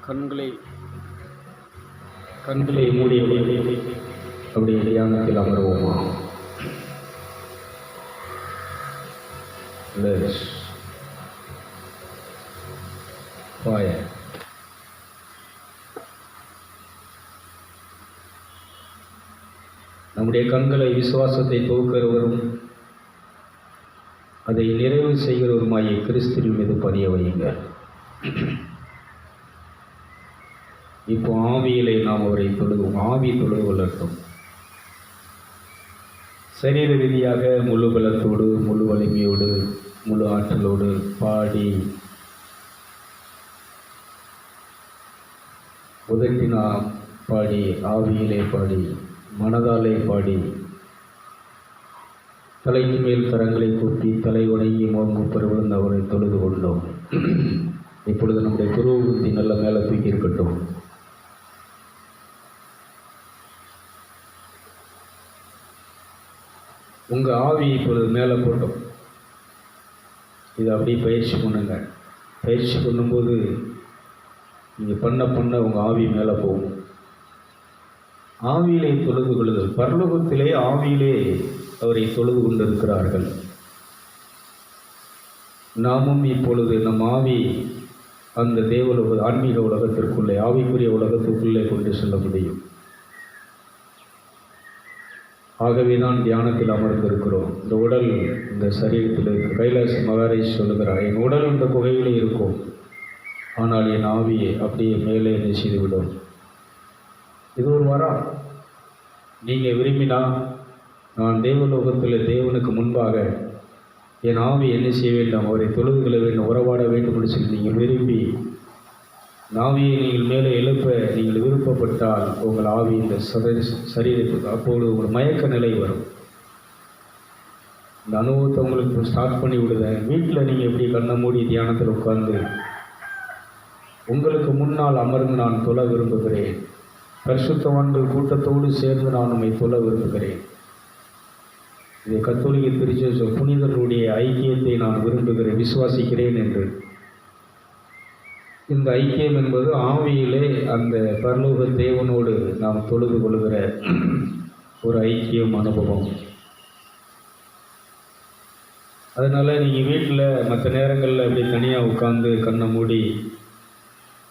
கண்களை கண்களை மூடிய அப்படி தியானத்தில் அமருவோமா Let's fire. நம்முடைய கண்களை விசுவாசத்தை துவக்கிறவரும் அதை நிறைவு செய்கிறவருமாய் கிறிஸ்துவின் மீது பதிய வையுங்க இப்போ ஆவியிலே நாம் அவரை தொழுதுவோம் ஆவி தொழுது கொள்ளட்டும். சரீர ரீதியாக முழு பலத்தோடு முழு வலிமையோடு முழு ஆற்றலோடு பாடி உதட்டினா பாடி ஆவியிலே பாடி மனதாலே பாடி தலைக்கு மேல் கரங்களை கூப்பி தலை வணங்கி மோங்கு பெருவிழுந்து அவரை தொழுது கொண்டோம். இப்பொழுது நம்முடைய துருவ புத்தி நல்ல மேலே தூக்கி இருக்கட்டும். உங்கள் ஆவி இப்பொழுது மேலே போட்டோம். இது அப்படியே பயிற்சி பண்ணுங்க. பயிற்சி பண்ணும்போது நீங்கள் பண்ண பண்ண உங்கள் ஆவி மேலே போகும். ஆவியிலே தொழுது கொள்ளுதல் பரலோகத்திலே ஆவியிலே அவரை தொழுது கொண்டிருக்கிறார்கள். நாமும் இப்பொழுது நம் ஆவி அந்த தேவலோக ஆன்மீக உலகத்திற்குள்ளே ஆவிக்குரிய உலகத்துக்குள்ளே கொண்டு செல்ல முடியும். ஆகவே தான் தியானத்தில் அமர்ந்திருக்கிறோம். இந்த உடல் இந்த சரீரத்தில் இருக்கு. கைலாச மகாராஜ் சொல்லுகிறார் என் உடல் இந்த குகையிலே இருக்கும். ஆனால் என் ஆவியை அப்படியே மேலே என்ன செய்துவிடும். இது ஒரு வரம் நீங்கள் விரும்பினா நான் தேவலோகத்தில் தேவனுக்கு முன்பாக என் ஆவி என்ன செய்ய வேண்டும்? அவரை தொழுதுகளை வேண்டும் உறவாட வேண்டும் என்று சொல்லி நீங்கள் விரும்பி நாவியை நீங்கள் மேலே எழுப்ப நீங்கள் விருப்பப்பட்டால் உங்கள் ஆவி இந்த சரி சரீரத்துக்கு அப்போது ஒரு மயக்க நிலை வரும். இந்த அனுபவத்தை உங்களுக்கு ஸ்டார்ட் பண்ணி விடுதேன். வீட்டில் நீங்கள் எப்படி கண்ணை மூடி தியானத்தில் உட்கார்ந்து உங்களுக்கு முன்னால் அமர்ந்து நான் தொழ விரும்புகிறேன். பரிசுத்தவான்கள் கூட்டத்தோடு சேர்ந்து நான் உம்மை தொழ விரும்புகிறேன். இது கத்தோலிக்க திருச்சி புனிதர்களுடைய ஐக்கியத்தை நான் விரும்புகிறேன் விசுவாசிக்கிறேன் என்று. இந்த ஐக்கியம் என்பது ஆவியிலே அந்த பரலோக தேவனோடு நாம் தொழுது கொள்கிற ஒரு ஐக்கியம் அனுபவம். அதனால் நீங்கள் வீட்டில் மற்ற நேரங்களில் இப்படி தனியாக உட்காந்து கண்ணை மூடி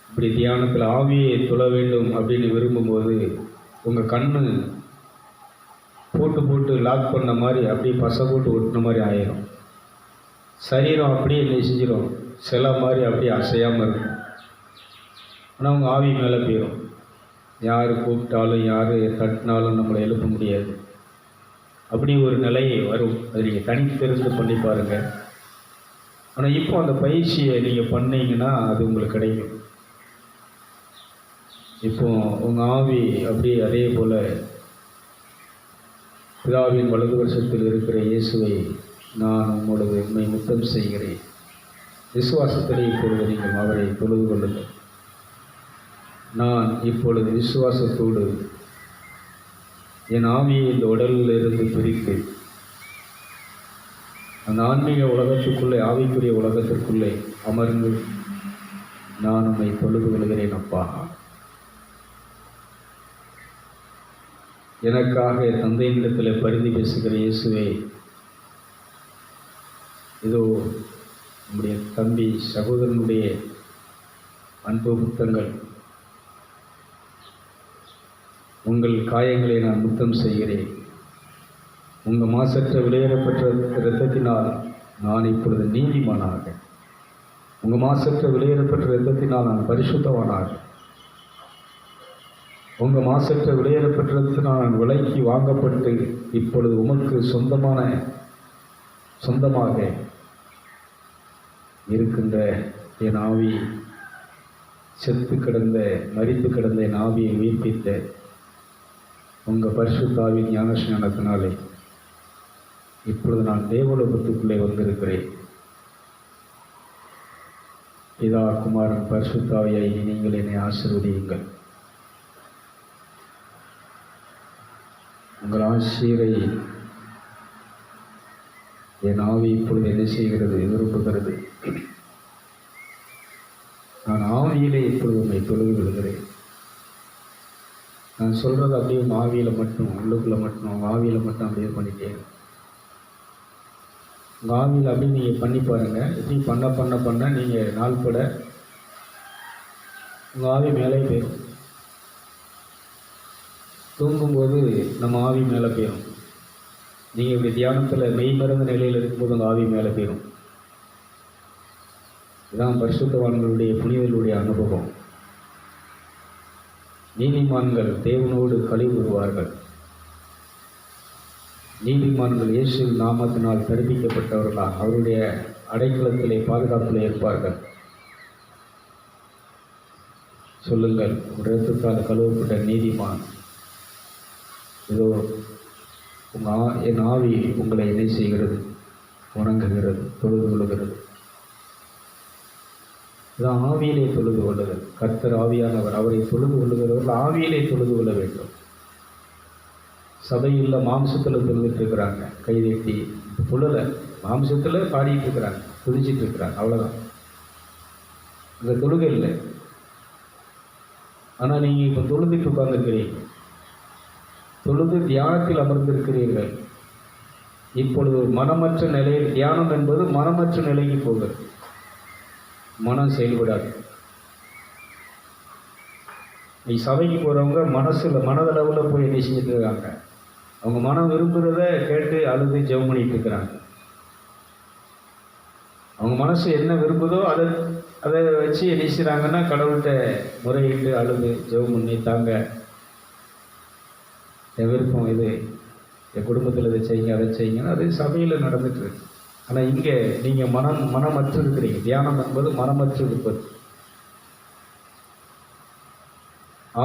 இப்படி தியானத்தில் ஆவியை தொழ வேண்டும் அப்படின்னு விரும்பும்போது உங்கள் கண்ணு போட்டு போட்டு லாக் பண்ண மாதிரி அப்படியே பசை போட்டு ஒட்டின மாதிரி ஆயிரும். சரீரம் அப்படியே என்ன செஞ்சிடும் சில மாதிரி அப்படியே அசையாமல் இருக்கும். ஆனால் அவங்க ஆவி மேலே போயிடும் யார் கூப்பிட்டாலும் யார் தட்டினாலும் நம்மளை எழுப்ப முடியாது. அப்படி ஒரு நிலை வரும். அது நீங்கள் தனித்திருந்து பண்ணி பாருங்கள் ஆனால் இப்போ அந்த பயிற்சியை நீங்கள் பண்ணீங்கன்னா அது உங்களுக்கு கிடைக்கும். இப்போ உங்கள் ஆவி அப்படியே அதே போல் பிதாவின் வலது வருஷத்தில் இருக்கிற இயேசுவை நான் உங்களோட உண்மை முத்தம் செய்கிறேன். விசுவாசத்திலே இப்பொழுது நீங்கள் அவரை தொழுது கொள்ளுங்கள். நான் இப்பொழுது விசுவாசத்தோடு என் ஆவியை இந்த உடலில் இருந்து பிரித்து அந்த ஆன்மீக உலகத்துக்குள்ளே ஆவிக்குரிய உலகத்திற்குள்ளே அமர்ந்து நான் உம்மை தொழுது கொள்கிறேன் அப்பா. எனக்காக தந்தையினிடத்தில் பரிதி பேசுகிற இயேசுவே இதோ நம்முடைய தம்பி சகோதரனுடைய அன்பு புத்தங்கள் உங்கள் காயங்களை நான் முத்தம் செய்கிறேன். உங்கள் மாசற்ற விளையாடப்பட்ட இரத்தத்தினால் நான் இப்பொழுது நீதிமானாக. உங்கள் மாசற்ற விளையாடப்பட்ட இரத்தத்தினால் நான் பரிசுத்தவானாக. உங்கள் மாசற்ற விளையாடப்பட்ட இரத்தத்தினால் நான் விலைக்கு வாங்கப்பட்டு இப்பொழுது உமக்கு சொந்தமான சொந்தமாக இருக்கின்ற என் ஆவி செத்து கிடந்த மறித்து கிடந்த என் ஆவியை உயிர்ப்பித்த உங்கள் பரிசுத்தாவின் ஞானஸ்நானத்தினாலே இப்பொழுது நான் தேவலோகத்துக்குள்ளே வந்திருக்கிறேன். பிதா குமாரன் பரிசுத்தாவியாய் நீங்கள் என்னை ஆசிர்வதியுங்கள். உங்கள் ஆசிரியரை என் ஆவி இப்பொழுது என்ன செய்கிறது விரும்புகிறது நான் ஆவியிலே இப்பொழுது உண்மை தொழுது விடுகிறேன் நான் சொல்கிறது அப்படியே உங்கள் ஆவியில் மட்டும் உள்ளுக்குள்ளே மட்டும் உங்கள் ஆவியில் மட்டும் அப்படியே பண்ணிட்டே உங்கள் ஆவியில் அப்படியே நீங்கள் பண்ணி பாருங்கள் இப்படி பண்ண பண்ண பண்ண நீங்கள் நாள் நாள்பட உங்கள் ஆவி மேலே போயிடும் தூங்கும்போது நம்ம ஆவி மேலே போயிடும் நீங்கள் இப்படி தியானத்தில் மெய்மறந்த நிலையில் இருக்கும்போது உங்கள் ஆவி மேலே போயிடும் இதுதான் பரிசுத்தவான்களுடைய புனிதர்களுடைய அனுபவம். நீதிமான்கள் தேவனோடு கழிவுறுவார்கள். நீதிமான்கள் இயேசு நாமத்தினால் தடுப்பிக்கப்பட்டவர்களாக அவருடைய அடைக்கலத்திலே பாதுகாப்பில் இருப்பார்கள். சொல்லுங்கள் ஒரு ரத்தத்தால் கழுவப்பட்ட நீதிமான். இதோ உங்கள் ஆ என் ஆவி உங்களை என்ன செய்கிறது உணங்குகிறது தொழுது கொள்கிறது. அதான் ஆவியிலே தொழுது கொள்ளுதல் கர்த்தர் ஆவியானவர் அவரை தொழுது கொள்ளுகிறவர்கள் ஆவியிலே தொழுது கொள்ள வேண்டும். சபையில் மாம்சத்தில் தொழுதுட்டு இருக்கிறாங்க. கைதேட்டி தொழலை. மாம்சத்தில் பாடிட்டு இருக்கிறாங்க. துதிச்சிட்டு இருக்கிறாங்க. அவ்வளோதான் இந்த தொழுகை இல்லை. ஆனால் நீங்கள் இப்போ தொழுதுட்டு உட்கார்ந்துருக்கிறீங்க. தொழுது தியானத்தில் அமர்ந்திருக்கிறீர்கள். இப்பொழுது மனமற்ற நிலையில் தியானம் என்பது மனமற்ற நிலைக்கு போகிறது. மனம் செயல்படாது. நீ சபைக்கு போகிறவங்க மனசில் மனதளவில் போய் என்ன செஞ்சுட்டு இருக்காங்க? அவங்க மனம் விரும்புகிறத கேட்டு அழுது ஜெபம் பண்ணிட்டு இருக்கிறாங்க. அவங்க மனசு என்ன விரும்புதோ அதை அதை வச்சு என்ன செய்கிறாங்கன்னா கடவுள்கிட்ட முறையிட்டு அழுது ஜெபம் பண்ணி தாங்க என் விருப்பம் இது. என் குடும்பத்தில் இதை செய்யுங்க அதை செய்யுங்கன்னா அது சபையில் நடந்துட்டு இருக்கு. ஆனால் இங்கே நீங்கள் மனம் மனமற்று இருக்கிறீங்க. தியானம் என்பது மனமற்று இருப்பது.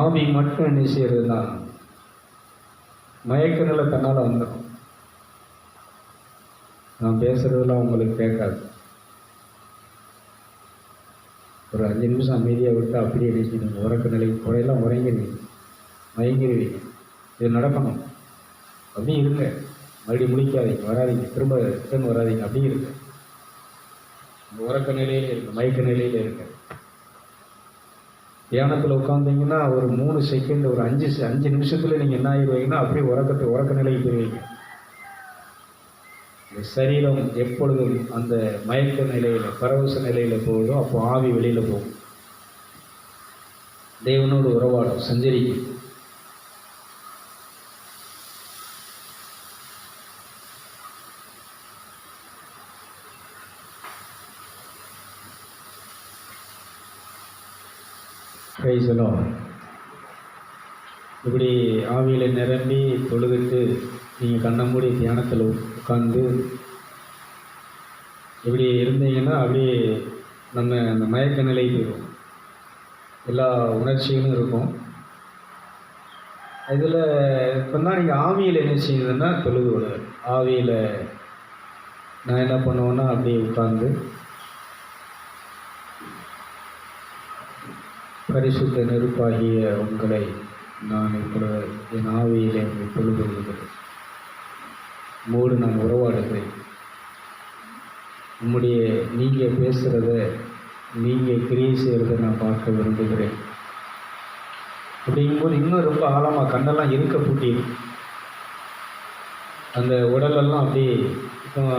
ஆவி மட்டும் என்ன செய்யறதுன்னா மயக்க நிலை தன்னால் வந்துடும் நான் பேசுறதெல்லாம் உங்களுக்கு கேட்காது. ஒரு அஞ்சு நிமிஷம் அமைதியாக விட்டு அப்படியே நினைக்கணும் உறக்க நிலை குறையெல்லாம் உறங்கிடுவீங்க. மயங்கிடுவீங்க. இது நடக்கணும். அப்படியே இருங்க மறுபடியும் முடிக்காதீங்க வராதீங்க திரும்ப ரிட்டர்ன் வராதீங்க அப்படி இருங்க. இந்த உறக்க நிலையில இருக்கு மயக்க நிலையில இருங்க. தியானத்தில் உட்காந்தீங்கன்னா ஒரு மூணு செகண்ட் ஒரு அஞ்சு செ- அஞ்சு நிமிஷத்தில் நீங்கள் என்ன ஆகிடுவீங்கன்னா அப்படியே உறக்கத்தை உறக்க நிலைக்கு போயிருவீங்க சரீரம் எப்பொழுதும் அந்த மயக்க நிலையில் பரவச நிலையில் போகுதோ அப்போ ஆவி வெளியில் போகும். தேவனோடு உறவாடும் சஞ்சரிக்கும். Praise the இப்படி ஆவியில் நிரம்பி தொழுதுட்டு நீங்கள் கண்ணை மூடி தியானத்தில் உட்காந்து இப்படி இருந்தீங்கன்னா அப்படியே நம்ம அந்த மயக்க நிலை போயிடும் எல்லா உணர்ச்சிகளும் இருக்கும். இதில் இப்போ தான் நீங்கள் ஆவியில் என்ன செய்யுதுன்னா தொழுது விடுவேன் ஆவியில் நான் என்ன பண்ணுவேன்னா அப்படியே உட்காந்து பரிசுத்த நெருப்பாகிய உங்களை நான் இப்பொழுது என் ஆவியிலே உங்களை தொழுது கொள்கிறேன் உம்மோடு நான் உறவாடுகிறேன். உம்முடைய நீங்கள் பேசுகிறத நீங்கள் கிரியை செய்கிறத நான் பார்க்க விரும்புகிறேன். அப்படிங்கும்போது இன்னும் ரொம்ப ஆழமாக கண்ணெல்லாம் இருக்க பூட்டி அந்த உடலெல்லாம் அப்படியே நிறையவே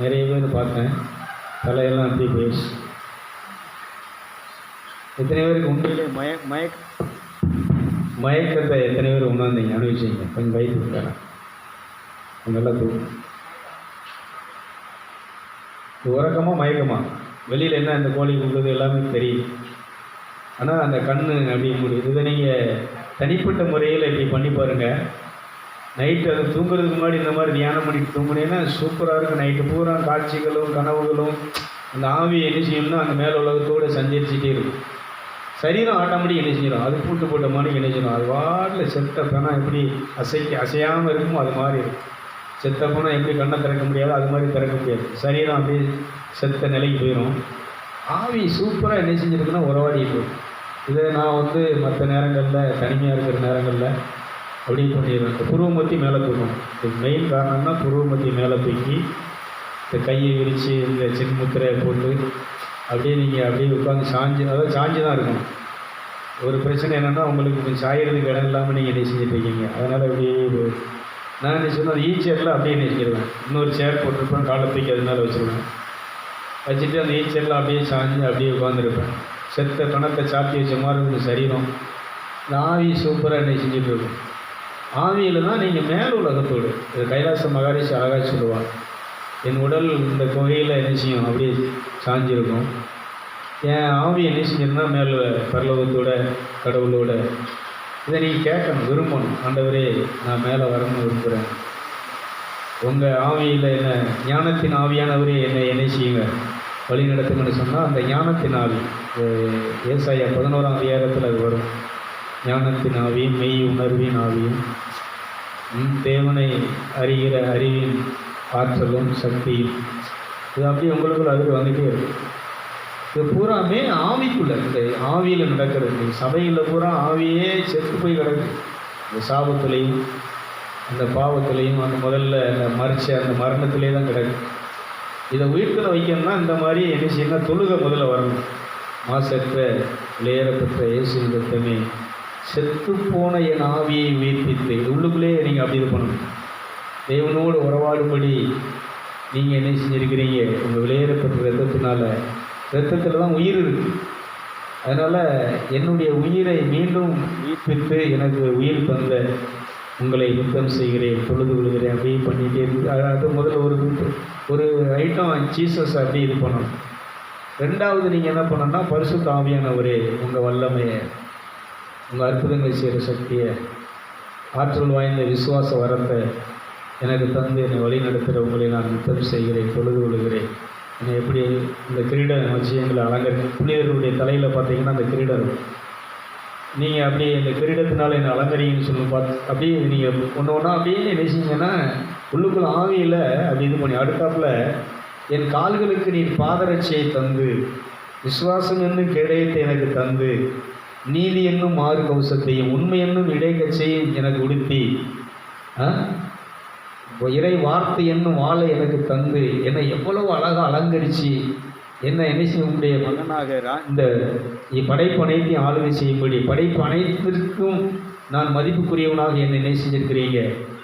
நிறைய பேர் பார்த்தேன் தலையெல்லாம் அப்படியே போயிடுச்சு. எத்தனை பேருக்கு உண்மையிலே மய மயக்க மயக்கத்தை எத்தனை பேர் உணர்ந்தீங்க? அனுபவிச்சீங்க? கொஞ்சம் வயிற்று விட்டாரன் நல்லா தூக்கும் இது உறக்கமா மயக்கமா? வெளியில் என்ன இந்த கோழி கொடுக்குறது எல்லாமே தெரியும் ஆனால் அந்த கண்ணு அப்படி முடியும் இதை நீங்கள் தனிப்பட்ட முறையில் இப்படி பண்ணி பாருங்கள் நைட்டு அது தூங்குறதுக்கு முன்னாடி இந்த மாதிரி தியானம் பண்ணிட்டு தூங்குனீங்கன்னா சூப்பராக இருக்கும். நைட்டு பூரா காட்சிகளும் கனவுகளும் அந்த ஆவி என்ன செய்யணும்னா அந்த மேல உலகத்தோடு சஞ்சரிச்சுட்டே இருக்கும். சரீரம் ஆட்டோமேட்டிக் என்ன செஞ்சிடும் அது பூட்டு போட்ட மாதிரி என்ன செய்யணும்? அது வாட்டில் செத்த பணம் எப்படி அசைக்க அசையாமல் இருக்குமோ அது மாதிரி இருக்கும். செத்த பணம் எப்படி கண்ணை திறக்க முடியாது அது மாதிரி திறக்க முடியாது. சரீரம் அப்படியே செத்த நிலைக்கு போயிடும் ஆவி சூப்பராக என்ன செஞ்சுருக்குன்னா உறவாடி இருக்கும். இதை நான் வந்து மற்ற நேரங்களில் தனிமையாக இருக்கிற நேரங்களில் அப்படியே பண்ணிடுவேன். இந்த புருவமத்தி மேலே தூக்கும். இது மெயின் காரணம்னா புருவமத்தி மேலே தூக்கி இந்த கையை விரித்து இந்த சின்முத்திரையை போட்டு அப்படியே நீங்கள் அப்படியே உட்காந்து சாஞ்சு அதாவது சாஞ்சு தான் இருக்கணும். ஒரு பிரச்சனை என்னென்னா உங்களுக்கு கொஞ்சம் சாயறதுக்கு இடம் இல்லாமல் நீங்கள் என்ன செஞ்சுட்டு இருக்கீங்க. அதனால் அப்படியே நான் என்ன சொன்னால் ஈ சேரில் அப்படியே நினைச்சிருவேன் இன்னொரு சேர் போட்டிருப்பேன் காலை தூக்கி அது மேலே வச்சுருவேன். வச்சுட்டு அந்த ஈ சேரில் அப்படியே சாஞ்சு அப்படியே உட்காந்துருப்பேன் செத்த பணத்தை சாத்தி வச்ச மாதிரி இருக்கும் சரீரம். இந்த ஆவி சூப்பராக என்ன செஞ்சுட்டு இருக்கும். ஆவியில் தான் நீங்கள் மேல் உலகத்தோடு இது கைலாச மகாரிஷி அழகாக சொல்லுவாள் என் உடல் இந்த குகையில் என்ன செய்யும்? அப்படியே சாஞ்சிருக்கும். என் ஆவி என்ன செஞ்சிருந்தா மேலே பரலோகத்தோட கடவுளோட? இதை நீ கேட்கணும் விரும்பணும். ஆண்டவரே நான் மேலே வரணும்னு விரும்புகிறேன் உங்கள் ஆவியில் என்ன ஞானத்தின் ஆவியானவரே என்னை என்ன செய்யுங்க. வழி நடத்துங்கன்னு சொன்னால் அந்த ஞானத்தின் ஆவி. ஏசாயா பதினோராம் அதிகாரத்தில் அது வரும். ஞானத்தின் ஆவியும் மெய் உணர்வின் ஆவியும். தேவனை அறிகிற அறிவின் ஆற்றலும் சக்தியும். இது அப்படியே உங்களுக்குள்ள அதுக்கு வந்துட்டே இருக்கும் இது பூராமே ஆவிக்குள்ள இந்த ஆவியில் நடக்கிறது. சபையில் பூரா ஆவியே செத்து போய் கிடக்கு. இந்த சாபத்துலேயும் அந்த பாவத்துலேயும் அந்த முதல்ல அந்த மறிச்ச அந்த மரணத்திலே தான் கிடக்கு. இதை உயிர்த்தில் வைக்கணும்னா இந்த மாதிரி என்ன செய்யணும் தொழுகை முதல்ல வரணும். மாசற்ற விளையேறப்பட்ட இயேசு ரத்தமே செத்து போன என் ஆவியை உயிர்ப்பித்து இது உள்ளுக்குள்ளேயே நீங்கள் அப்படி இது பண்ணணும். தேவனோடு உறவாடும்படி நீங்கள் என்ன செஞ்சுருக்கிறீங்க? உங்கள் விளையேறப்பட்ட ரத்தத்தினால ரத்தத்தில் தான் உயிர் இருக்குது அதனால் என்னுடைய உயிரை மீண்டும் உயிர்ப்பித்து எனக்கு உயிர் தந்த உங்களை யுத்தம் செய்கிறேன் தொழுது விழுகிறேன் அப்படியே பண்ணிகிட்டே இருக்கு. அது- அது முதல்ல ஒரு ஒரு ஐட்டம் ஜீசஸ் அப்படி இது பண்ணணும். ரெண்டாவது நீங்கள் என்ன பண்ணணும்னா பரிசு ஆவியானவரே உங்கள் வல்லமையை உங்கள் அற்புதங்களை செய்கிற சக்தியை ஆற்றல் வாய்ந்த விசுவாச வரத்தை எனக்கு தந்து என்னை வழி நடத்துகிற உங்களை நான் யுத்தம் செய்கிறேன் தொழுது விழுகிறேன் எப்படி இந்த கிரீடம் வச்சு எங்களை அலங்கரி புனிதர்களுடைய தலையில் பார்த்தீங்கன்னா அந்த கிரீடம் இருக்கும். நீங்கள் அப்படியே இந்த கிரீடத்தினால என்னை அலங்கரிங்கன்னு சொல்லி பார்த்து அப்படியே நீங்கள் ஒன்று ஒன்றா அப்படியே நினைச்சிங்கன்னா உள்ளுக்குள்ள ஆவியில் அப்படி இது பண்ணி அடுத்தாப்பில் என் கால்களுக்கு நீர் பாதரட்சியை தந்து விசுவாசம் என்னும் கேடயத்தை எனக்கு தந்து நீதி என்னும் மாறு கவசத்தையும் உண்மை என்னும் இடைக்கச்சையும் எனக்கு உடுத்தி இறை வார்த்தை என்னும் வாளை எனக்கு தந்து என்னை எவ்வளவு அழகாக அலங்கரித்து என்ன என்ன செய்ய உடைய மகனாக இந்த படைப்பு அனைத்தையும் ஆளுகை செய்யும்படி படைப்பு அனைத்திற்கும் நான் மதிப்புக்குரியவனாக என்னை என்ன செஞ்சிருக்கிறீங்க?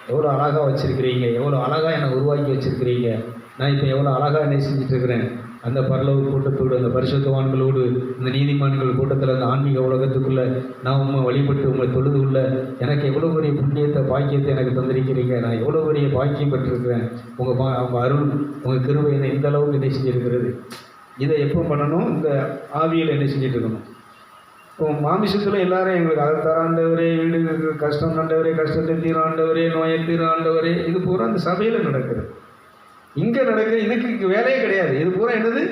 எவ்வளோ அழகாக வச்சுருக்கிறீங்க? எவ்வளோ அழகாக என்னை உருவாக்கி வச்சுருக்கிறீங்க? நான் இப்போ எவ்வளோ அழகாக என்ன செஞ்சுட்டு இருக்கிறேன்? அந்த பரலோக கூட்டத்தோடு அந்த பரிசுத்தவான்களோடு இந்த நீதிமான்கள் கூட்டத்தில் அந்த ஆன்மீக உலகத்துக்குள்ளே நான் உண்மை வழிபட்டு உங்களை தொழுது உள்ள எனக்கு எவ்வளோ பெரிய புண்ணியத்தை பாக்கியத்தை எனக்கு தந்திருக்கிறீங்க. நான் எவ்வளோ பெரிய பாக்கியம் பெற்றிருக்கிறேன். உங்கள் பா உங்கள் அருள் உங்கள் கிருவை என்னை இந்த அளவுக்கு என்ன செஞ்சிருக்கிறது? இதை எப்போ பண்ணணும் இந்த ஆவியில் என்ன செஞ்சுட்டு இருக்கணும் இப்போ மாமிசத்தில் எல்லாரும் எங்களுக்கு அதை தர ஆண்டவரே வீடு கஷ்டம் ஆண்டவரே கஷ்டத்தை தீராண்டவரே நோயை தீராண்டவரே இது பூரா அந்த சபையில் நடக்குது. இங்கே நடக்குது இதுக்கு வேலையே கிடையாது. இது பூரா என்னது?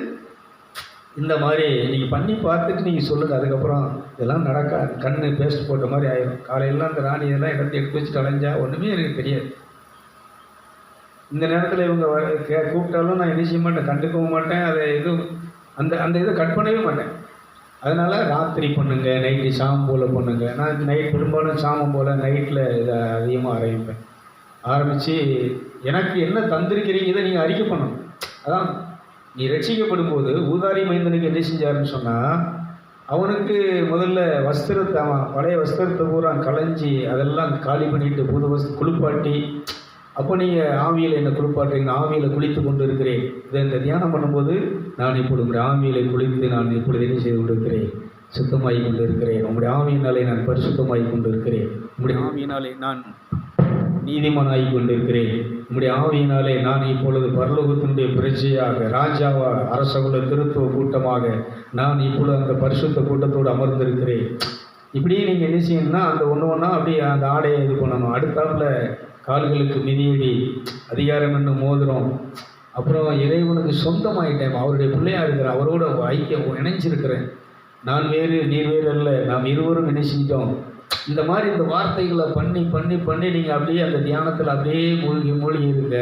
இந்த மாதிரி நீங்கள் பண்ணி பார்த்துட்டு நீங்கள் சொல்லுங்கள் அதுக்கப்புறம் இதெல்லாம் நடக்காது கண்ணு பேஸ்ட் போட்ட மாதிரி ஆயிரும். காலையெல்லாம் அந்த ராணி இதெல்லாம் இடத்த எடுத்து வச்சுட்டு அலைஞ்சா ஒன்றுமே எனக்கு தெரியாது. இந்த நேரத்தில் இவங்க கே கூப்பிட்டாலும் நான் என்ன செய்ய மாட்டேன்? கண்டுக்கவும் மாட்டேன். அதை எதுவும் அந்த அந்த இதை கட் பண்ணவே மாட்டேன். அதனால் ராத்திரி பண்ணுங்க நைட்டு சாமம் போல் பண்ணுங்க. நான் நைட் பெரும்பாலும் சாமம் போல் நைட்டில் இதை அதிகமாக ஆரம்பிப்பேன் ஆரம்பித்து எனக்கு என்ன தந்திருக்கிறீங்க? இதை நீங்கள் அறிக்கை பண்ணணும். அதான் நீ ரட்சிக்கப்படும் போது ஊதாரி மைந்தனுக்கு என்ன செஞ்சாருன்னு சொன்னால் அவனுக்கு முதல்ல வஸ்திரத்தை அவன் பழைய வஸ்திரத்தை பூரா களைஞ்சி அதெல்லாம் காலி பண்ணிட்டு புது வஸ் குளிப்பாட்டி அப்போ நீங்கள் ஆவியில் என்னை குளிப்பாட்டுறீங்க? ஆவியில் குளித்து கொண்டு இருக்கிறேன் இதை இந்த தியானம் பண்ணும்போது நான் இப்பொழுது உங்களுடைய ஆவியில் குளித்து நான் இப்பொழுது என்ன செய்து கொண்டு இருக்கிறேன் சுத்தமாகி கொண்டு இருக்கிறேன் உங்களுடைய ஆவியினாலே நான் பரிசுத்தமாகி கொண்டு இருக்கிறேன் உங்களுடைய ஆவியினாலே நான் நீதிமானாகி கொண்டிருக்கிறேன். உம்முடைய ஆவியினாலே நான் இப்பொழுது பரலோகத்தினுடைய பிரஜையாக ராஜாவாக அரசகுல திருத்துவ கூட்டமாக நான் இப்பொழுது அந்த பரிசுத்த கூட்டத்தோடு அமர்ந்திருக்கிறேன். இப்படியே நீங்கள் என்ன செய்யணும்னா அந்த ஒன்று ஒன்றா அப்படியே அந்த ஆடையை இது பண்ணணும். அடுத்தாப்புல கால்களுக்கு மிதியடி அதிகாரம் என்னும் மோதிரம். அப்புறம் இறைவனுக்கு சொந்தமாயிட்டேன். அவருடைய பிள்ளையாக இருக்கிறேன் அவரோட ஐக்கியம் இணைஞ்சிருக்கிறேன். நான் வேறு நீர் வேறு அல்ல. நாம் இருவரும் என்ன இந்த மாதிரி இந்த வார்த்தைகளை பண்ணி பண்ணி பண்ணி நீங்கள் அப்படியே அந்த தியானத்தில் அப்படியே மூழ்கி மூழ்கி இருக்க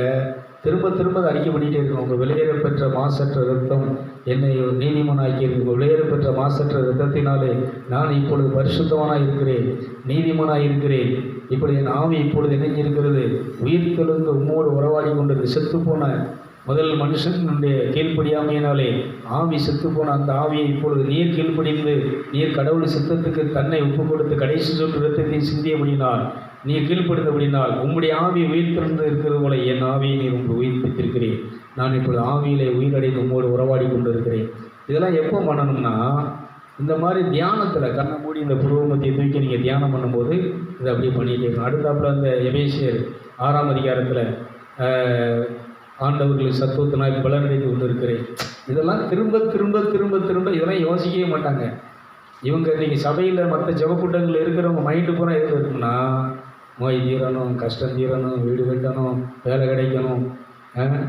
திரும்ப திரும்ப அதை அறிக்கை பண்ணிகிட்டே இருக்கணும். உங்கள் வெளியேற பெற்ற மாசற்ற ரத்தம் என்னை நீதிமனாக்கி இருக்கு உங்கள் வெளியேற பெற்ற மாசற்ற ரத்தத்தினாலே நான் இப்பொழுது பரிசுத்தவனாக இருக்கிறேன். நீதிமனாக இருக்கிறேன். இப்படி என் ஆவி இப்பொழுது இணைஞ்சிருக்கிறது. உயிர் தெழுந்து உம்மோடு உறவாடி கொண்டது செத்து போன முதல் மனுஷனுடைய கீழ்ப்படியாமையினாலே ஆவி செத்து போன அந்த ஆவியை இப்பொழுது நீர் கீழ்ப்படிந்து நீர் கடவுள் சித்தத்துக்கு தன்னை ஒப்பு கொடுத்து கடைசி சொட்டு ரத்தத்தை சிந்தியபடினால் நீர் கீழ்ப்படுத்தபடினால் உம்முடைய ஆவி உயிர்த்திருந்து இருக்கிறது போல என் ஆவியை நீர் உங்கள் உயிர்ப்பித்திருக்கிறேன். நான் இப்பொழுது ஆவியிலே உயிரடைந்து உங்களோடு உறவாடி கொண்டு இருக்கிறேன் இதெல்லாம் எப்போ பண்ணணும்னா இந்த மாதிரி தியானத்தில் கண்ணை மூடி இந்த புருவமத்தியை தூக்கி நீங்கள் தியானம் பண்ணும்போது இதை அப்படியே பண்ணிகிட்டே இருக்கணும். அடுத்தாப்புல அந்த எபேசியர் ஆறாம் அதிகாரத்தில் ஆண்டவர்களை சத்துவத்தினாய் பலனடைந்து கொண்டிருக்கிறேன். இதெல்லாம் திரும்ப திரும்ப திரும்ப திரும்ப இதெல்லாம் யோசிக்கவே மாட்டாங்க. இவங்க நீங்கள் சபையில் மற்ற ஜபக்கூட்டங்களில் இருக்கிறவங்க மைண்டு பூரா எது இருக்குன்னா நோய் தீரணும் கஷ்டம் தீரணும் வீடு கட்டணும் வேலை கிடைக்கணும்.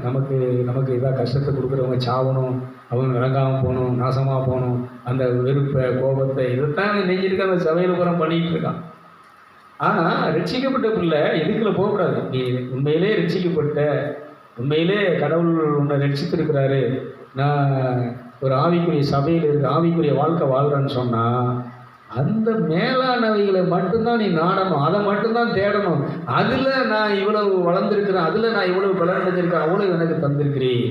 நமக்கு நமக்கு இதாக கஷ்டத்தை கொடுக்குறவங்க சாவணும் அவங்க விளங்காமல் போகணும் நாசமாக போகணும். அந்த வெறுப்பை கோபத்தை இதைத்தான் நெஞ்சிருக்க அந்த சபையில் பூரா பண்ணிகிட்டு இருக்கான். ஆனால் ரட்சிக்கப்பட்ட பிள்ளை இதுக்குள்ள போகக்கூடாது? நீ உண்மையிலே ரட்சிக்கப்பட்ட உண்மையிலே கடவுள் உன்னை ரட்சித்திருக்கிறாரு. நான் ஒரு ஆவிக்குரிய சபையில் இருக்க ஆவிக்குரிய வாழ்க்கை வாழ்கிறேன்னு சொன்னால் அந்த மேலானவைகளை மட்டும்தான் நீ நாடணும். அதை மட்டும்தான் தேடணும். அதில் நான் இவ்வளவு வளர்ந்துருக்கிறேன். அதில் நான் இவ்வளவு பலன் அடைஞ்சிருக்கேன் அவ்வளோ எனக்கு தந்திருக்கிறேன்.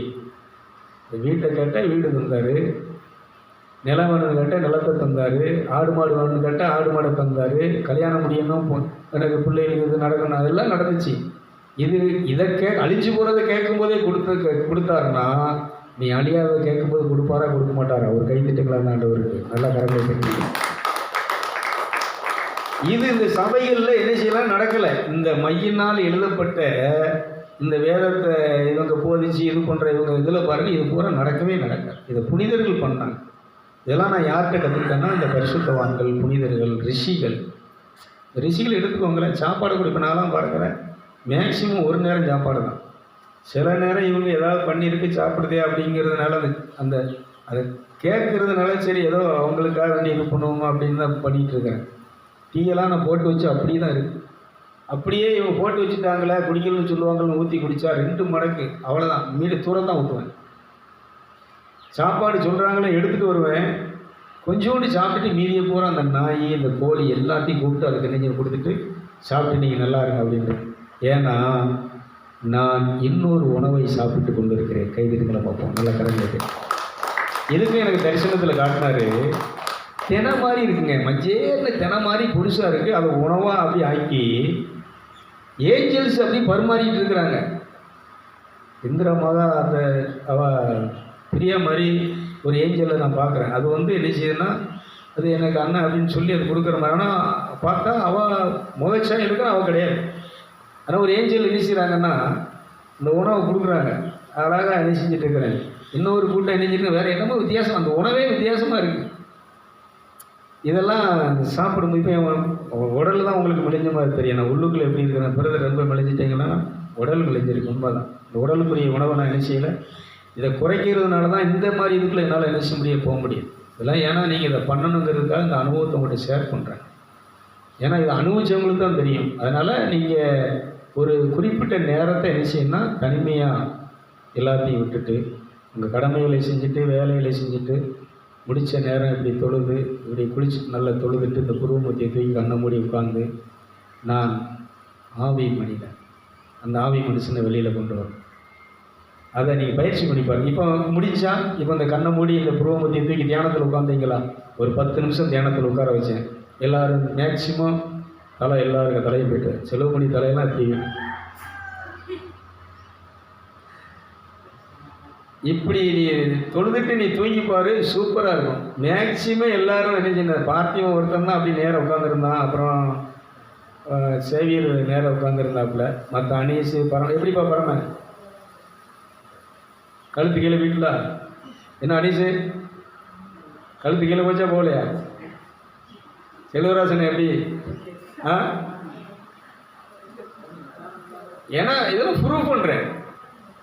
வீட்டை கேட்டால் வீடு தந்தார். நிலம் வேணும்னு கேட்டால் நிலத்தை தந்தார். ஆடு மாடு வேணும்னு கேட்டால் ஆடு மாடை தந்தார். கல்யாணம் முடியணும். எனக்கு பிள்ளைகளுக்கு இது நடக்கணும். அதெல்லாம் நடந்துச்சு. இது இதை கே அழிஞ்சு போகிறத கேட்கும்போதே கொடுத்து கொடுத்தாருன்னா நீ அழியாத கேட்கும்போது கொடுப்பாரா கொடுக்க மாட்டாரா ஒரு கை திட்டுங்களா ஆண்டவருக்கு. நல்லா கரங்களை தட்டி. இது இந்த சபைகளில் என்ன செய்யலாம்? நடக்கலை. இந்த மையினால் எழுதப்பட்ட இந்த வேதத்தை இவங்க போதிச்சு இது பண்ணுற இவங்க இதில் பாருங்கள் இது பூரா நடக்கவே நடக்கலை. இதை புனிதர்கள் பண்ணாங்க. இதெல்லாம் நான் யார்கிட்ட கற்றுக்கிட்டேன்னா இந்த பரிசுத்தவான்கள் புனிதர்கள் ரிஷிகள். ரிஷிகள் எடுத்துக்கோங்களேன். சாப்பாடு கொடுப்ப நான்லாம் பார்க்குறேன் மேக்சிமம் ஒரு நேரம் சாப்பாடு தான் சில நேரம் இவங்க ஏதாவது பண்ணியிருக்கு சாப்பிடுதே அப்படிங்கிறதுனால அது அந்த அதை கேட்குறதுனால சரி ஏதோ அவங்களுக்காக வேண்டி இது பண்ணுவோமா அப்படின்னு தான் பண்ணிகிட்ருக்கேன் டீயெல்லாம் நான் போட்டு வச்சு அப்படியே தான் இருக்குது அப்படியே இவங்க போட்டு வச்சுட்டாங்களே குடிக்கணும்னு சொல்லுவாங்கன்னு ஊற்றி குடித்தா ரெண்டு மடக்கு அவ்வளோதான் மீடு தூரம் தான் ஊற்றுவேன் சாப்பாடு சொல்கிறாங்களே எடுத்துகிட்டு வருவேன். கொஞ்சோண்டு சாப்பிட்டு மீதியை பூரா அந்த நாய் இந்த கோழி எல்லாத்தையும் கூப்பிட்டு அதுக்கு நெஞ்சு கொடுத்துட்டு சாப்பிட்டு நீங்கள் நல்லா இருங்க அப்படின்ட்டு ஏன்னா நான் இன்னொரு உணவை சாப்பிட்டு கொண்டு இருக்கிறேன் பார்ப்போம். நல்லா கலந்து எதுவுமே எனக்கு தரிசனத்தில் காட்டினாரு? தினை மாதிரி இருக்குங்க. மஞ்சேர்னு தினை மாதிரி புதுசாக இருக்குது அதை உணவாக அப்படி ஆக்கி ஏஞ்சல்ஸ் அப்படி பரிமாறிட்டு இருக்கிறாங்க. இந்திரமாக அந்த அவ பிரியா மாதிரி ஒரு ஏஞ்சலை நான் பார்க்குறேன். அது வந்து என்ன செய்யுதுன்னா அது எனக்கு அண்ணன் அப்படின்னு சொல்லி அது கொடுக்குற மாதிரி. ஆனால் பார்த்தா அவள் முகச்சா இருக்கிற அவள் கிடையாது. ஆனால் ஒரு ஏஞ்சல் என்ன செய்கிறாங்கன்னா இந்த உணவை கொடுக்குறாங்க. அழகாக என்ன செஞ்சுட்டு இருக்கிறாங்க இன்னொரு கூட்டம் என்ன வேறு என்னமோ வித்தியாசம். அந்த உணவே வித்தியாசமாக இருக்குது இதெல்லாம் சாப்பிடும்போது இப்போ என் உடல் தான் உங்களுக்கு மெலிஞ்ச மாதிரி தெரியும். நான் உள்ளுக்குள்ளே எப்படி இருக்கிறேன் பிறகு ரொம்ப மெலிஞ்சிட்டிங்கன்னா உடல் மெலிஞ்சிருக்கு உண்மைதான். இந்த உடலுக்குரிய உணவை நான் என்ன செய்யலை. இதை குறைக்கிறதுனால தான் இந்த மாதிரி இதுக்குள்ளே என்னால் என்ன செய்ய முடிய போக முடியும். இதெல்லாம் ஏன்னா நீங்கள் இதை பண்ணணுங்கிறதுக்காக இந்த அனுபவத்தை உங்கள்கிட்ட ஷேர் பண்ணுறேன் ஏன்னா இதை அனுபவிச்சவங்களுக்கு தான் தெரியும். அதனால் நீங்கள் ஒரு குறிப்பிட்ட நேரத்தை என்ன செய்யணும்னா தனிமையாக எல்லாத்தையும் விட்டுட்டு உங்கள் கடமைகளை செஞ்சுட்டு வேலைகளை செஞ்சுட்டு முடித்த நேரம் இப்படி தொழுது இப்படி குளிச்சுட்டு நல்லா தொழுதுட்டு இந்த குருவமூர்த்தியை தூக்கி கண்ணை மூடி உட்காந்து நான் ஆவி மனிதன். அந்த ஆவி மனுஷனை வெளியில் கொண்டு வரும். அதை நீங்கள் பயிற்சி பண்ணிப்பாரு இப்போ முடித்தா இப்போ இந்த கண்ணை மூடி இந்த புருவமூர்த்தியை தூக்கி தியானத்தில் உட்காந்தீங்களா ஒரு பத்து நிமிஷம் தியானத்தில் உட்கார வச்சேன். எல்லாரும் மேக்சிமம் தலை எல்லாருக்கும் தலையை போயிட்டு. செலவு பண்ணி தலையெல்லாம் இருக்கீங்க இப்படி நீ தொழுதுட்டு நீ தூங்கி பாரு சூப்பராக இருக்கும். மேக்சிமம் எல்லாரும் என்ன செய்ய ஒருத்தன் தான் அப்படி நேராக உட்காந்துருந்தான் அப்புறம் சேவியர் நேரம் உட்காந்துருந்தாப்புல மற்ற அனீஸு பரம் எப்படிப்பா பரம? கழுத்து கீழே வீட்டில். என்ன அனீஸு கழுத்து கீழே போச்சா போகலையா? செல்வராசன் எப்படி? ஆ? ஏன்னா இதெல்லாம் ப்ரூவ் பண்ணுறேன்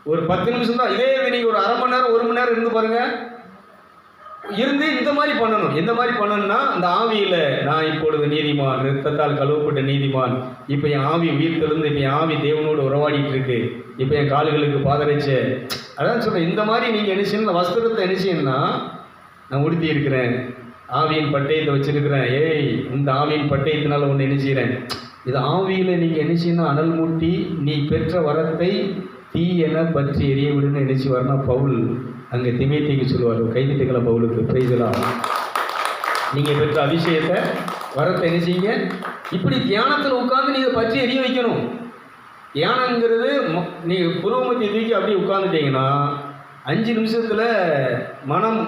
ஒரு பத்து நிமிஷம் தான். இதே நீங்கள் ஒரு அரை மணி நேரம் ஒரு மணி நேரம் இருந்து பாருங்க. இருந்து இந்த மாதிரி பண்ணணும். எந்த மாதிரி பண்ணணும்னா அந்த ஆவியில் நான் இப்பொழுது நீதிமான் ரத்தத்தால் கழுவப்பட்ட நீதிமான். இப்போ என் ஆவி உயிர்த்தெழுந்து இப்போ என் ஆவி தேவனோடு உறவாடிட்டு இருக்கு இப்போ என் கால்களுக்கு பாதரைச்சு. அதான் சொல்கிறேன் இந்த மாதிரி நீங்கள் என்ன செய்யணும்? வஸ்திரத்தை என்ன செய்யணும்னா நான் உடுத்தி இருக்கிறேன். ஆவியின் பட்டயத்தை வச்சிருக்கிறேன். ஏய் இந்த ஆவியின் பட்டயத்தினால ஒன்று என்ன செய்கிறேன் இது ஆவியில் நீங்கள் என்ன அனல் மூட்டி நீ பெற்ற வரத்தை தீயென பற்றி எரிய விடுன்னு நினைச்சு வரணும் பவுல் அங்கே திமேத்திக்கு சொல்லுவார். கைதிட்டுக்கல பவுலுக்கு. பிரைசலாம் நீங்கள் பெற்ற அபிஷேகத்தை வரத்தை என்ன செய்யுங்க? இப்படி தியானத்தில் உட்காந்து நீ இதை பற்றி எரிய வைக்கணும். தியானங்கிறது ம- நீ புருவமத்தை தூக்கி அப்படியே உட்காந்துட்டீங்கன்னா அஞ்சு நிமிஷத்தில் மனம்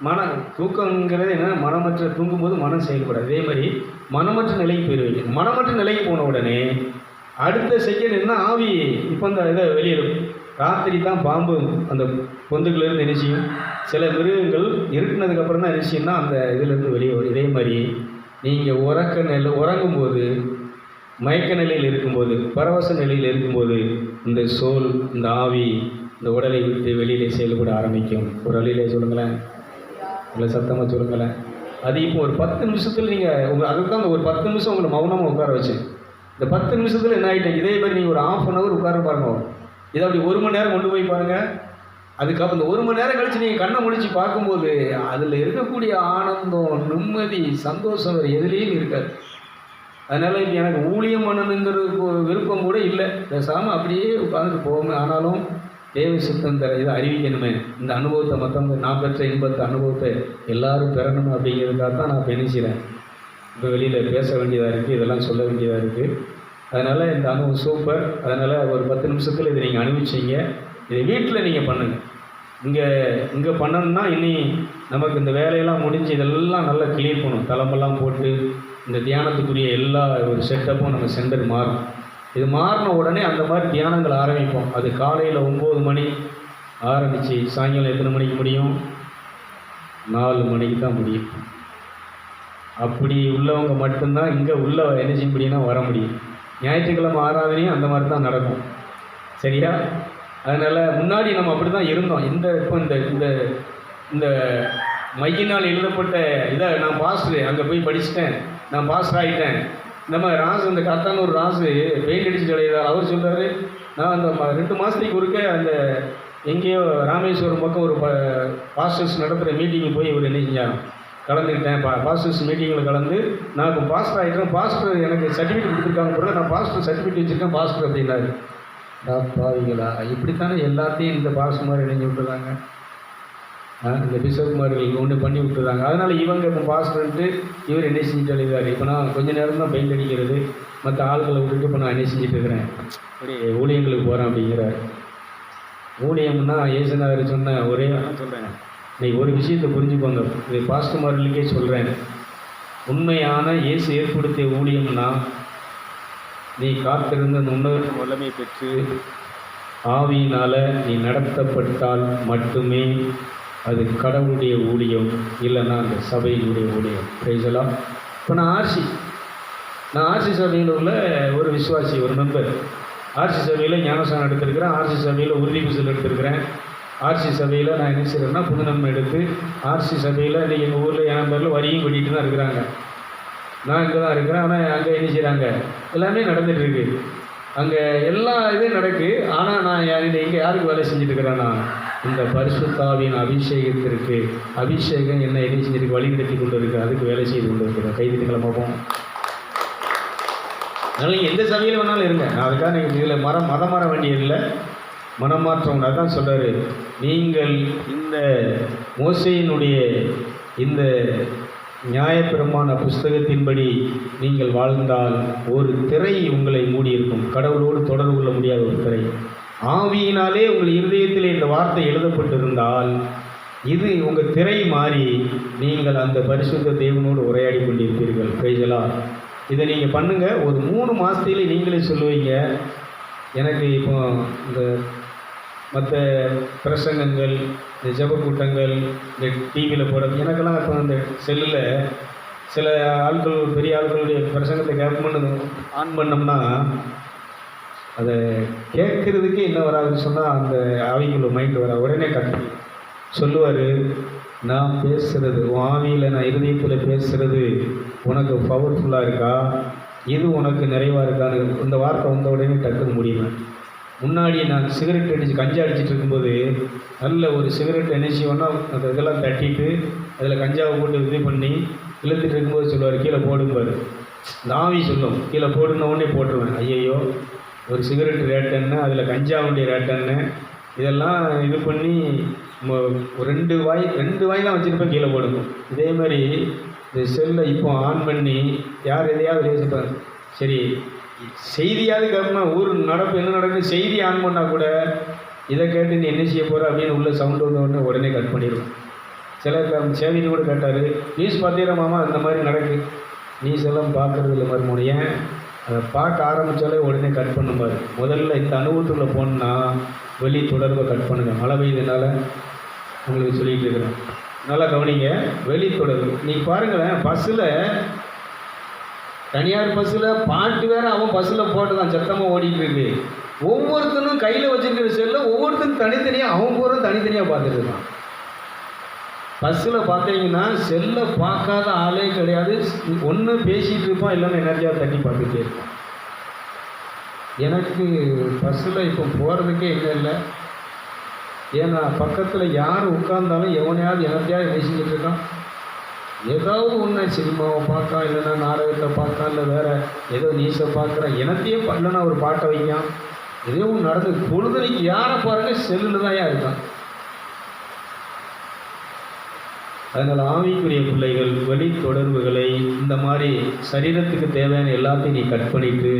மன தூக்கங்கிறது என்ன? மனமற்ற தூங்கும்போது மனம் செயல்படாது அதே மாதிரி மனமற்ற நிலைக்கு போயிடுவீங்க மனமற்ற நிலைக்கு போன உடனே அடுத்த செகண்ட் என்ன? ஆவி இப்போ அந்த இதை வெளியிடும் ராத்திரி தான் பாம்பு அந்த பொந்துக்குலேருந்து நினைச்சியும் சில மிருகங்கள் இருட்டினதுக்கப்புறம் தான் என்ன அந்த இதுலேருந்து வெளியே வரும். இதே மாதிரி நீங்கள் உறக்க நிலை உறங்கும்போது மயக்க நிலையில் இருக்கும்போது பரவச நிலையில் இருக்கும்போது இந்த சோல் இந்த ஆவி இந்த உடலை விட்டு வெளியிலே செயல்பட ஆரம்பிக்கும். ஒரு வழியிலே சொல்லுங்களேன். இல்லை சத்தமாக சொல்லுங்களேன். அது இப்போ ஒரு பத்து நிமிஷத்தில் நீங்கள் உங்கள் அதுக்கு தான் ஒரு பத்து நிமிஷம் உங்களை மௌனமாக உட்கார வச்சு இந்த பத்து நிமிஷத்தில் என்ன ஆகிட்டேன் இதே மாதிரி நீங்கள் ஒரு ஆஃப் அன் ஹவர் உட்கார பாருங்க. இதை அப்படி ஒரு மணி நேரம் கொண்டு போய் பாருங்கள் அதுக்கப்புறம் இந்த ஒரு மணி நேரம் கழித்து நீங்கள் கண்ணை முடிச்சு பார்க்கும்போது அதில் இருக்கக்கூடிய ஆனந்தம் நிம்மதி சந்தோஷம் வேறு எதுலேயும் இருக்காது. அதனால் இப்போ எனக்கு ஊழியம் பண்ணணுங்கிறது விருப்பம் கூட இல்லை. பேசாமல் அப்படியே உட்காந்துட்டு போவோமே ஆனாலும் தேவ சித்தம் தர இதை அறிவிக்கணுமே. இந்த அனுபவத்தை மற்றவங்க நான் பெற்ற இன்பத்தை அனுபவத்தை எல்லாரும் பெறணும் அப்படிங்கிறதுக்காக தான் நான் பெணிச்சிறேன் இப்போ வெளியில் பேச வேண்டியதாக இருக்குது இதெல்லாம் சொல்ல வேண்டியதாக இருக்குது அதனால் இந்த அனுபவம் சூப்பர் அதனால் ஒரு பத்து நிமிஷத்தில் இதை நீங்கள் அனுபவிச்சீங்க. இதை வீட்டில் நீங்கள் பண்ணுங்கள் இங்கே இங்கே பண்ணணும்னா இனி நமக்கு இந்த வேலையெல்லாம் முடிஞ்சு இதெல்லாம் நல்லா கிளியர் பண்ணும் தலைமெல்லாம் போட்டு இந்த தியானத்துக்குரிய எல்லா ஒரு செட்டப்பும் நம்ம சென்டர் மாறும் இது மாறின உடனே அந்த மாதிரி தியானங்கள் ஆரம்பிப்போம். அது காலையில் ஒம்பது மணி ஆரம்பித்து சாயங்காலம் எத்தனை மணிக்கு முடியும்? நாலு மணிக்கு தான் முடியும். அப்படி உள்ளவங்க மட்டும்தான் இங்கே உள்ள எனர்ஜி முடியும்னா வர முடியும். ஞாயிற்றுக்கிழமை ஆராதனையும் அந்த மாதிரி தான் நடக்கும். சரியா? அதனால் முன்னாடி நம்ம அப்படி தான் இருந்தோம். இந்த இப்போ இந்த இந்த இந்த மையினால் எழுதப்பட்ட இதை நான் பாஸ்டர் அங்கே போய் படிச்சிட்டேன். நான் பாஸ்டர் ஆகிட்டேன் நம்ம ராசு இந்த ஒரு ராசு பெயிண்ட் அடிச்சுட்டு கிடையாது அவர் சொல்றாரு நான் அந்த ரெண்டு மாதத்துக்கு ஒருக்க அந்த எங்கேயோ ராமேஸ்வரம் பக்கம் ஒரு பாஸ்டர்ஸ் நடத்துகிற மீட்டிங்கில் போய் இவர் என்ன செஞ்சாங்க கலந்துக்கிட்டேன். பா பாஸ்டர்ஸ் மீட்டிங்கில் கலந்து நான் இப்போ பாஸ்டர் ஆகிட்டேன் பாஸ்டர் எனக்கு சர்டிஃபிகேட் கொடுத்துருக்காங்க பிறகு நான் பாஸ்டர் சர்டிஃபிகேட் வச்சுருக்கேன் பாஸ்டர் அப்படின்னாரு. டா பாவிங்களா இப்படித்தானே எல்லாத்தையும் இந்த பாஸ்டர் மாதிரி இணைஞ்சு விட்டுறாங்க. இந்த பிசப்மார்கள் ஒன்று பண்ணி விட்டுறாங்க. அதனால் இவங்க இப்போ பாஸ்டர்ன்ட்டு இவர் என்ன செஞ்சுட்டு எழுதாரு இப்போ நான் கொஞ்ச நேரம் தான் பெயிண்ட் அடிக்கிறது. மற்ற ஆள்களை விட்டுட்டு இப்போ நான் என்ன செஞ்சுட்டு இருக்கிறேன்? ஒரு ஊழியங்களுக்கு போகிறேன் அப்படிங்கிறார். ஊழியம்னா ஏசுநாதர் சொன்ன ஒரே சொல்கிறேன் இன்னைக்கு ஒரு விஷயத்தை புரிஞ்சுக்கோங்க. இது பாஸ்டர்மார்களுக்கே சொல்கிறேன் உண்மையான இயேசு ஏற்படுத்திய ஊழியம்னா நீ காத்திருந்த அந்த வல்லமை பெற்று ஆவியினால் நீ நடத்தப்பட்டால் மட்டுமே அது கடவுளுடைய ஊழியம் இல்லைன்னா அந்த சபையினுடைய ஊழியம். பிரைசலாம் இப்போ நான் ஆர்சி நான் ஆர்சி சபையில் உள்ள ஒரு விசுவாசி ஒரு மெம்பர் ஆர்சி சபையில் ஞானசானம் எடுத்திருக்கிறேன் ஆர்சி சபையில் உறுதி பூசல் எடுத்திருக்கிறேன். ஆர்சி சபையில் நான் என்ன செய்கிறேன்னா புதுநன்மை எடுத்து ஆர்சி சபையில் இன்றைக்கி எங்கள் ஊரில் என் பேரில் வரியும் பண்ணிட்டு தான் இருக்கிறாங்க. நான் இங்கே தான் இருக்கிறேன் ஆனால் அங்கே என்ன செய்கிறாங்க எல்லாமே நடந்துகிட்ருக்கு அங்கே எல்லா இதுவும் நடக்கு ஆனால் நான் யா- இங்கே யாருக்கு வேலை செஞ்சுட்டு இருக்கிறேன்னா இந்த பரிசுத்தாவின் அபிஷேகத்திற்கு அபிஷேகம் என்ன என்ன செஞ்சிருக்கு வழிநடத்தி கொண்டிருக்கு அதுக்கு வேலை செய்து கொண்டு இருக்கிறேன் கைதிட்டு அதனால் எந்த சபையில் வேணாலும் இருங்க. நான் அதுக்காக நீங்கள் இதில் மரம் மதம் மாற வேண்டியதில்லை மனமாற்றம் தான் சொல்கிறாரு நீங்கள் இந்த மோசையினுடைய இந்த நியாயப்பிரமாண புஸ்தகத்தின்படி நீங்கள் வாழ்ந்தால் ஒரு திரை உங்களை மூடியிருக்கும். கடவுளோடு தொடர்பு கொள்ள முடியாத ஒரு திரை. ஆவியினாலே உங்கள் இருதயத்திலே இந்த வார்த்தை எழுதப்பட்டிருந்தால் இது உங்கள் திரை மாறி நீங்கள் அந்த பரிசுத்த தேவனோடு உரையாடி கொண்டிருப்பீர்கள். பிரைஜலா இதை நீங்கள் பண்ணுங்கள் ஒரு மூணு மாதத்திலே நீங்களே சொல்லுவீங்க. எனக்கு இப்போ இந்த மற்ற பிரசங்கங்கள் இந்த ஜெப கூட்டங்கள் இந்த டிவியில் போட எனக்கெல்லாம் இப்போ இந்த செல்லில் சில ஆட்கள் பெரிய ஆட்களுடைய பிரசங்கத்தை கேப் பண்ணணும் ஆன் பண்ணோம்னா அதை கேட்குறதுக்கே என்ன வராதுன்னு சொன்னால் அந்த ஆவிக்குள்ள மைண்ட் வர உடனே கட்டி சொல்லுவார் நான் பேசுகிறது ஆவியில் நான் இருதயத்தில் பேசுகிறது உனக்கு பவர்ஃபுல்லாக இருக்கா? இது உனக்கு நிறைவாக இருக்கான்னு இந்த வார்த்தை வந்த உடனே டக்குன்னு முடியுமே முன்னாடி நான் சிகரெட் அடித்து கஞ்சா அடிச்சிட்டு இருக்கும்போது நல்ல ஒரு சிகரெட் என்ன செய்வோன்னா அந்த இதெல்லாம் தட்டிட்டு அதில் கஞ்சாவை போட்டு இது பண்ணி இழுத்துட்டு இருக்கும்போது சொல்லுவார் கீழே போடும்பார். இந்த ஆவி சொல்லும் கீழே போடுன உடனே போட்டுருவேன். ஐயையோ ஒரு சிகரெட் ரேட் என்ன அதில் கஞ்சாவுடைய ரேட் என்ன இதெல்லாம் இது பண்ணி ரெண்டு வாய் ரெண்டு வாய் தான் வச்சுருப்பேன் கீழே போடுங்க இதே மாதிரி இந்த செல்லை இப்போ ஆன் பண்ணி யார் எதையாவது பேசிப்பாங்க சரி செய்தியாவது கேட்கணும் ஊர் நடப்பு என்ன நடக்குது? செய்தி ஆன் பண்ணால் கூட இதை கேட்டு நீ என்ன செய்ய போகிற அப்படின்னு உள்ள சவுண்ட் வந்த உடனே உடனே கட் பண்ணிடுவோம். சிலர் சேவின்னு கூட கேட்டார் நியூஸ் பார்த்தீங்களா மாமா அந்த மாதிரி நடக்குது நியூஸ் எல்லாம் பார்க்குறது இல்லை மறுமொழி ஏன்? அதை பார்க்க ஆரம்பித்தாலே உடனே கட் பண்ணும்பாரு முதல்ல இந்த அனுபவத்துக்குள்ளே போனா வெளி தொடர்பை கட் பண்ணுங்கள் மழை பெய்யுதுனால உங்களுக்கு சொல்லிட்டு இருக்கிறேன். நல்லா கவனிங்க. வெளி தொடர்பு. நீங்கள் பாருங்களேன் பஸ்ஸில் தனியார் பஸ்ஸில் பாட்டு வேற அவன் பஸ்ஸில் போட்டு தான் சத்தமாக ஓடிட்டு இருக்கு. ஒவ்வொருத்தனும் கையில் வச்சுருக்கிற செல்லில் ஒவ்வொருத்தனும் தனித்தனியாக அவன் போகிற தனித்தனியாக பார்த்துட்டு இருக்கான். பஸ்ஸில் பார்த்தீங்கன்னா செல்லை பார்க்காத ஆளே கிடையாது. ஒன்று பேசிகிட்டு இருப்பான் இல்லைன்னா எனர்ஜியாக தண்ணி பார்த்துட்டே இருப்பான் எனக்கு பஸ்ஸில் இப்போ போகிறதுக்கே இல்லை இல்லை. ஏன்னா பக்கத்தில் யார் உட்கார்ந்தாலும் எவனையாவது எனர்ஜியாக பேசிக்கிட்டு இருக்கான். ஏதாவது ஒன்று சினிமாவை பார்க்க இல்லைன்னா நாடகத்தை பார்க்கா இல்லை வேறு ஏதோ நியூஸை பார்க்குறான் எனத்தையே இல்லைன்னா ஒரு பாட்டை வைக்கான். ஏதோ ஒன்று நடந்து பொழுதுனைக்கு யாரை பாருங்கள் செல்லில் தான் இருக்கான். அதனால் ஆவிக்குரிய பிள்ளைகள் வெளி தொடர்புகளை இந்த மாதிரி சரீரத்துக்கு தேவையான எல்லாத்தையும் நீ கட் பண்ணிட்டு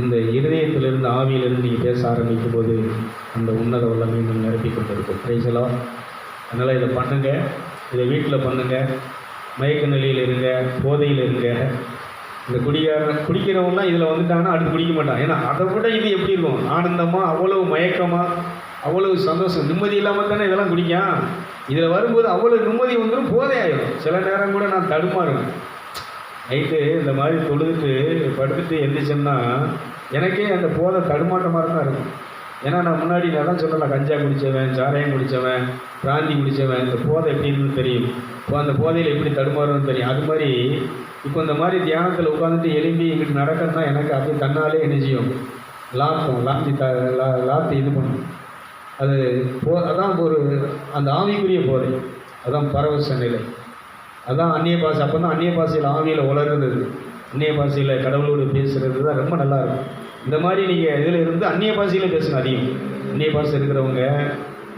இந்த இருதயத்திலிருந்து ஆவியிலிருந்து நீங்கள் பேச ஆரம்பிக்கும் போது அந்த உன்னத வல்லமை நீங்கள் நிரப்பி கொண்டிருக்கும். பிரைசலா அதனால் இதை பண்ணுங்க. இதை வீட்டில் பண்ணுங்க. மயக்க நிலையில் இருங்க. போதையில் இருங்க. இந்த குடிகார குடிக்கிறவங்களாம் இதில் வந்துட்டாங்கன்னா அடுத்து குடிக்க மாட்டான். ஏன்னா அதை விட இது எப்படி இருக்கும்? ஆனந்தமாக அவ்வளவு மயக்கமாக அவ்வளவு சந்தோஷம் நிம்மதி இல்லாமல் தானே இதெல்லாம் குடிக்கான்? இதில் வரும்போது அவ்வளோ நிம்மதி வந்துடும் போதையாயிடும் சில நேரம் கூட நான் தடுமாறுவேன். நைட்டு இந்த மாதிரி தொழுதுட்டு படுத்துட்டு எழுந்திரிச்சேன்னா எனக்கே அந்த போதை தடுமாட்டமாக தான் இருக்கும். ஏன்னா நான் முன்னாடி நான் தான் கஞ்சா குடித்தவன் சாராயம் குடித்தவன் பிராந்தி குடித்தவன் இந்த போதை எப்படி தெரியும். இப்போ அந்த போதையில் எப்படி தடுமாறுன்னு தெரியும். அது மாதிரி இப்போ இந்த மாதிரி தியானத்தில் உட்காந்துட்டு எலும்பி இங்கிட்டு நடக்கிறதுனா எனக்கு அப்படியே தன்னாலே என்ன செய்யும்? லாத்தம் லாத்தி த லா- லாத்தி இது பண்ணும். அது போ அதான் ஒரு அந்த ஆவிக்குரிய போதை. அதான் பரவச நிலை. அதான் அந்நிய பாஷை. அப்போ தான் அந்நிய பாஷையில் ஆவியில் வளர்ந்தது அந்நிய பாஷையில் கடவுளோடு பேசுகிறது தான் ரொம்ப நல்லாயிருக்கும் இந்த மாதிரி நீங்கள் இதில் இருந்து அந்நிய பாஷையில் பேசணும் அதிகம். அந்நிய பாஷை இருக்கிறவங்க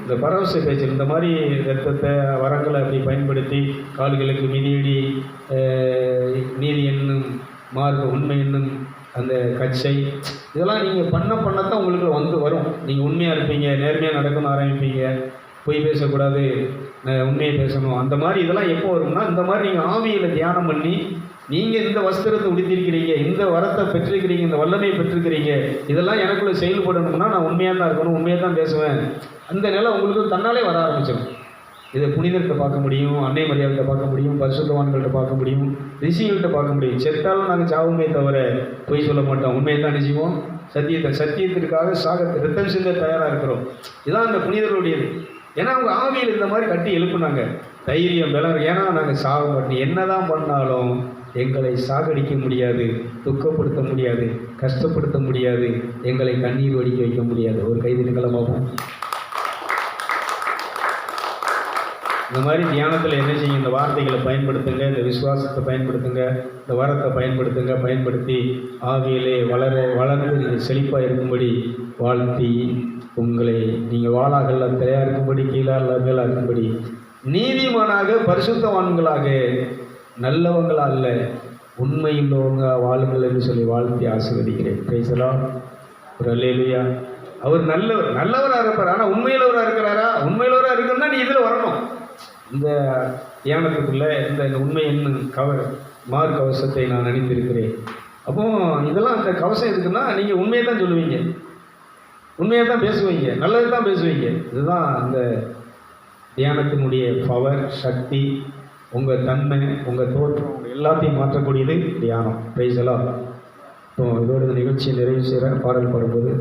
இந்த பரவச பேச்சு இந்த மாதிரி ரத்தத்தை வரங்களை அப்படி பயன்படுத்தி கால்களுக்கு மிதியடி நீதி என்னும் மார்க்க உண்மை என்னும் அந்த கச்சை இதெல்லாம் நீங்கள் பண்ண பண்ணத்தான் உங்களுக்கு வந்து வரும். நீங்கள் உண்மையாக இருப்பீங்க நேர்மையாக நடக்கணும்னு ஆரம்பிப்பீங்க பொய் பேசக்கூடாது உண்மையை பேசணும். அந்த மாதிரி இதெல்லாம் எப்போ வரும்னா இந்த மாதிரி நீங்கள் ஆவியில் தியானம் பண்ணி நீங்கள் இந்த வஸ்திரத்தை உடுத்திருக்கிறீங்க இந்த வரத்தை பெற்றிருக்கிறீங்க இந்த வல்லமையை பெற்றிருக்கிறீங்க இதெல்லாம் எனக்குள்ளே செயல்படணும்னா நான் உண்மையாக தான் இருக்கணும் உண்மையாக தான் பேசுவேன். அந்த நிலை உங்களுக்கு தன்னாலே வர ஆரம்பிச்சிடும். இதை புனிதர்கிட்ட பார்க்க முடியும் அன்னை மரியாதை பார்க்க முடியும் பரிசுத்தவான்கள்ட்ட பார்க்க முடியும் ரிஷிகள்கிட்ட பார்க்க முடியும். செத்தாலும் நாங்கள் சாவுமே தவிர பொய் சொல்ல மாட்டோம். உண்மையை தான் நிச்சயமோ சத்தியத்தை சத்தியத்திற்காக சாக ரத்தம் செஞ்ச தயாராக இருக்கிறோம். இதான் அந்த புனிதர்களுடையது. ஏன்னா அவங்க ஆவியில் இந்த மாதிரி கட்டி எழுப்புனாங்க. தைரியம் பலம் ஏன்னா நாங்கள் சாக மாட்டோம் என்னதான் பண்ணாலும் எங்களை சாகடிக்க முடியாது துக்கப்படுத்த முடியாது கஷ்டப்படுத்த முடியாது எங்களை கண்ணீர் வடிக்க வைக்க முடியாது. ஒரு கைது நிகழமாகும் இந்த மாதிரி தியானத்தில் என்ன செய்யும் இந்த வார்த்தைகளை பயன்படுத்துங்க இந்த விசுவாசத்தை பயன்படுத்துங்க இந்த வரத்தை பயன்படுத்துங்க பயன்படுத்தி ஆவியிலே வளர வளர்ந்து நீங்கள் செழிப்பாக இருக்கும்படி வாழ்த்தி உங்களை. நீங்கள் வாழாகல்ல தயார் இருக்கும்படி கீழாக மேலாக இருக்கும்படி. நீதிமானாக பரிசுத்தவான்களாக நல்லவங்களா அல்ல உண்மையுள்ளவங்க வாழுங்கள் என்று சொல்லி வாழ்த்தி ஆசீர்வதிக்கிறேன். பேசலாம் ஒரு அல்லையா அவர் நல்லவர் நல்லவராக இருப்பார் ஆனால் உண்மையிலவராக இருக்கிறாரா? உண்மையிலவராக இருக்கணும்னா நீ இதில் வரணும். இந்த தியானத்துக்குள்ள இந்த இந்த உண்மை என்னும் கவ மார் கவசத்தை நான் அணிந்திருக்கிறேன். அப்போ இதெல்லாம் அந்த கவசம் எதுக்குன்னா நீங்கள் உண்மையை தான் சொல்லுவீங்க. உண்மையை தான் பேசுவீங்க. நல்லது தான் பேசுவீங்க. இதுதான் அந்த தியானத்தினுடைய பவர் சக்தி உங்கள் தன்மை உங்கள் தோற்றம் எல்லாத்தையும் மாற்றக்கூடியது தியானம். பிரைஸ் எல்லாம் இப்போ இதோட நிகழ்ச்சியை நிறைவு செய்கிற பாடல் பாடும்போது